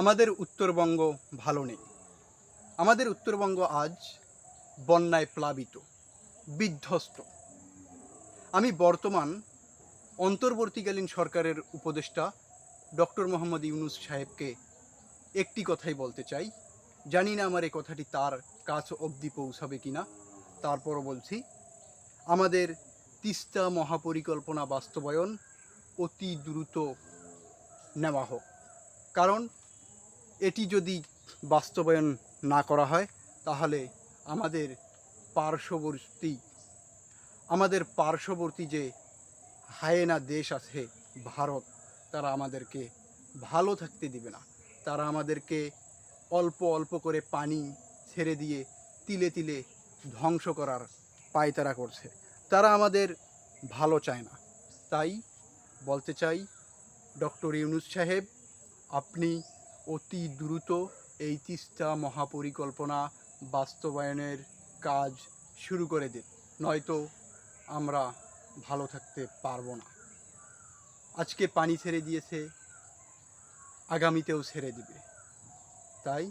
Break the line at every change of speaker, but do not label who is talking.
আমাদের উত্তরবঙ্গ ভালো নেই। আমাদের উত্তরবঙ্গ আজ বন্যায় প্লাবিত, বিধ্বস্ত। আমি বর্তমান অন্তর্বর্তীকালীন সরকারের উপদেষ্টা ডক্টর মোহাম্মদ ইউনুস সাহেবকে একটি কথাই বলতে চাই। জানি না আমার এই কথাটি তার কাছ অবধি পৌঁছাবে কি না তারপরও বলছি, আমাদের তিস্তা মহাপরিকল্পনা বাস্তবায়ন অতি দ্রুত নেওয়া হোক। কারণ এটি যদি বাস্তবায়ন না করা হয়, তাহলে আমাদের পার্শ্ববর্তী আমাদের পার্শ্ববর্তী যে হায়েনা দেশ আছে, ভারত, তারা আমাদেরকে ভালো থাকতে দিবে না। তারা আমাদেরকে অল্প অল্প করে পানি ছেড়ে দিয়ে তিলে তিলে ধ্বংস করার পায়তারা করছে। তারা আমাদের ভালো চায় না। তাই বলতে চাই, ডক্টর ইউনুস সাহেব, আপনি অতি দ্রুত এই তিস্তা মহাপরিকল্পনা বাস্তবায়নের কাজ শুরু করে দিন, নয়তো আমরা ভালো থাকতে পারব না। আজকে পানি ছেড়ে দিয়েছে, আগামীতেও ছেড়ে দিবে। তাই